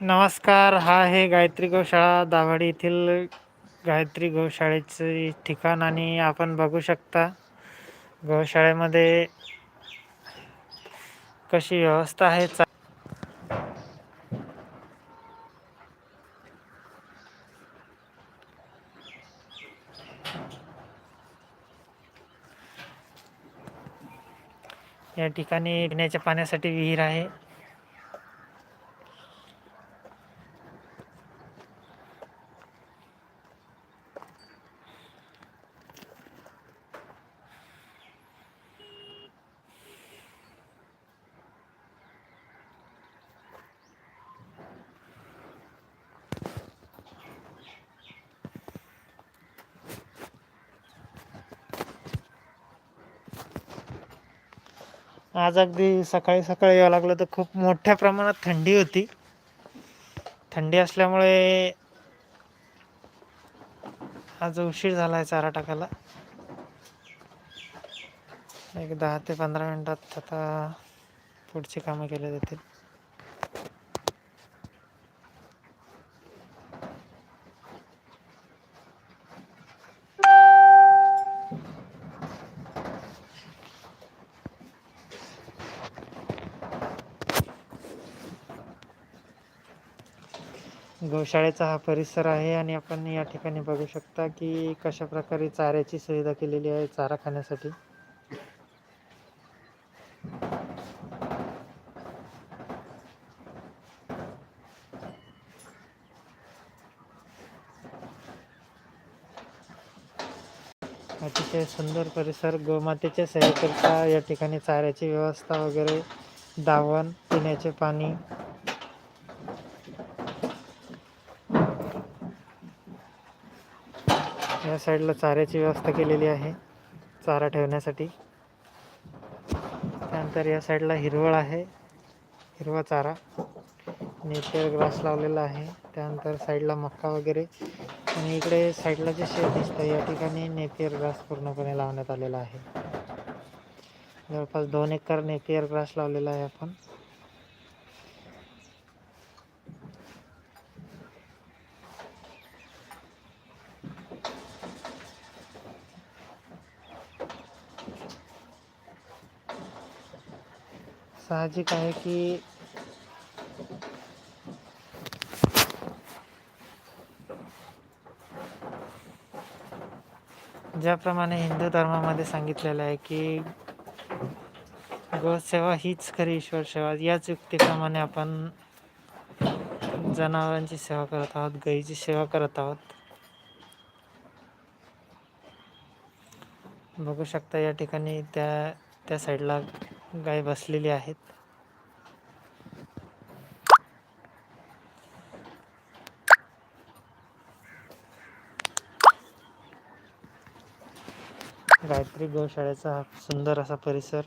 नमस्कार हा आहे गायत्री गोशाळा दाभाडी येथील गायत्री गोशाळेचे ठिकाण आणि आपण बघू शकता गोशाळेमध्ये कशी व्यवस्था आहे. चा या ठिकाणी पिण्याच्या पाण्यासाठी विहीर आहे. आज अगदी सकाळी सकाळी यावं लागलं तर खूप मोठ्या प्रमाणात थंडी होती. थंडी असल्यामुळे आज उशीर झाला आहे चारा टाकायला. एक दहा ते पंधरा मिनटात आता पुढची कामं केली जातील. गोशाळेचा हा परिसर आहे आणि आपण या ठिकाणी बघू शकता की कशा प्रकारे चाऱ्याची सुविधा केलेली आहे चारा खाण्यासाठी. अतिशय सुंदर परिसर गोमातेच्या सेवेकरता या ठिकाणी चाऱ्याची व्यवस्था वगैरे दावण पिण्याचे पाणी या साईडला चाऱ्याची व्यवस्था केलेली आहे चारा ठेवण्यासाठी. त्यानंतर या साईडला हिरवळ आहे हिरवा चारा. नेचर ग्रास लावलेला आहे. त्यानंतर साईडला मक्का वगैरे. आणि इकडे साईडला जे शेत दिसतं या ठिकाणी नेपियर ग्रास पूर्णपणे लावण्यात आलेला आहे. जवळपास दोन एकर नेपियर ग्रास लावलेला आहे आपण. साहजिक आहे की ज्याप्रमाणे हिंदू धर्मामध्ये सांगितलेलं आहे की गोसेवा हीच खरी ईश्वर सेवा. याच युक्तीप्रमाणे आपण जनावरांची सेवा करत आहोत गाईची सेवा करत आहोत. बघू शकता या ठिकाणी त्या त्या साईडला गाय बसलेली आहेत. गायत्री गोशाळेचा हा सुंदर असा परिसर